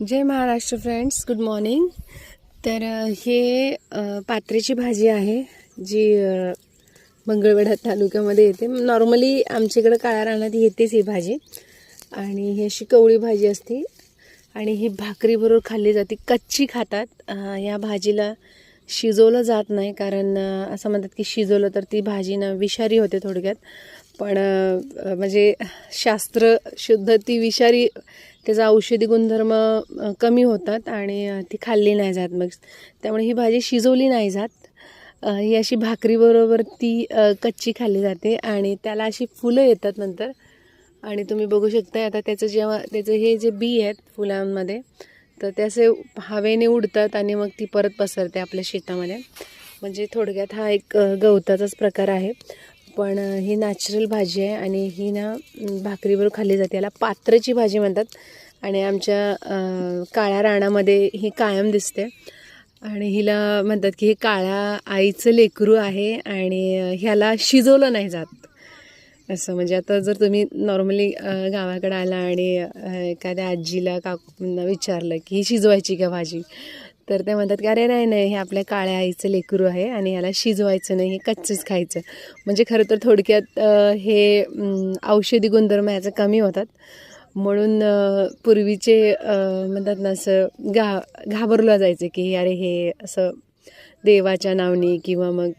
जय Maharashtra friends good morning तर हे पात्रेची भाजी आहे जी मंगळवेढा तालुक्यामध्ये येते. नॉर्मली आमच्याकडं काळ्या रानात येतेच ही भाजी. आणि ही अशी कवळी भाजी असते. आणि ही भाकरीबरोबर खाल्ली जाते. कच्ची खातात. या भाजीला शिजवलं जात नाही कारण असं म्हणतात की शिजवलं तर ती भाजी ना विषारी होते थोडक्यात. पण म्हणजे शास्त्र शुद्ध ती विषारी त्याचा औषधी गुणधर्म कमी होतात आणि ती खाल्ली नाही जात. मग त्यामुळे ही भाजी शिजवली नाही जात. ही अशी भाकरीबरोबर ती कच्ची खाल्ली जाते आणि त्याला अशी फुलं येतात नंतर. आणि तुम्ही बघू शकता आता त्याचं जेव्हा त्याचं हे जे बी आहेत फुलांमध्ये तर ते असे हवेने उडतात आणि मग ती परत पसरते आपल्या शेतामध्ये. म्हणजे थोडक्यात हा एक गवताचाच प्रकार आहे. पण ही नॅचरल भाजी आहे आणि ही ना भाकरीवर खाल्ली जाते. याला पात्रची भाजी म्हणतात. आणि आमच्या काळ्या रानामध्ये ही कायम दिसते. आणि हिला म्हणतात की हे काळ्या आईचं लेकरू आहे आणि ह्याला शिजवलं नाही जात. असं म्हणजे आता जर तुम्ही नॉर्मली गावाकडे आला आणि एखाद्या आजीला काकूंना विचारलं की ही शिजवायची का भाजी? तर ते म्हणतात की अरे नाही नाही हे आपल्या काळ्या आईचं लेकरू आहे आणि याला शिजवायचं नाही हे कच्चंच खायचं. म्हणजे खरं तर थोडक्यात हे औषधी गुणधर्म याचं कमी होतात. म्हणून पूर्वीचे म्हणतात ना असं घा घाबरलं जायचं की अरे हे असं देवाच्या नावनी किंवा मग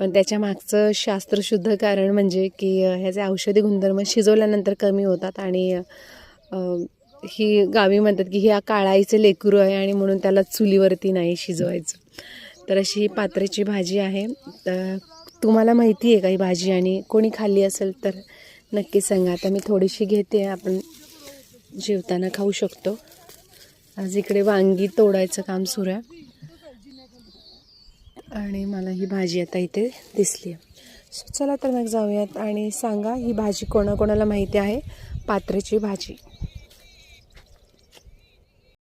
पण त्याच्या मागचं शास्त्रशुद्ध कारण म्हणजे की ह्याचे औषधी गुणधर्म शिजवल्यानंतर कमी होतात आणि ही गावी म्हणतात की ह्या काळाईचं लेकरू आहे आणि म्हणून त्याला चुलीवरती नाही शिजवायचं. तर अशी ही पात्रेची भाजी आहे. तर तुम्हाला माहिती आहे का ही भाजी आणि कोणी खाल्ली असेल तर नक्की सांगा. आता मी थोडीशी घेते. आपण जेवताना खाऊ शकतो. आज इकडे वांगी तोडायचं काम सुरू आहे. आणि मला ही भाजी आता इथे दिसली आहे. सो चला तर मग जाऊयात आणि सांगा ही भाजी कोणाकोणाला माहिती आहे? पात्रेची भाजी.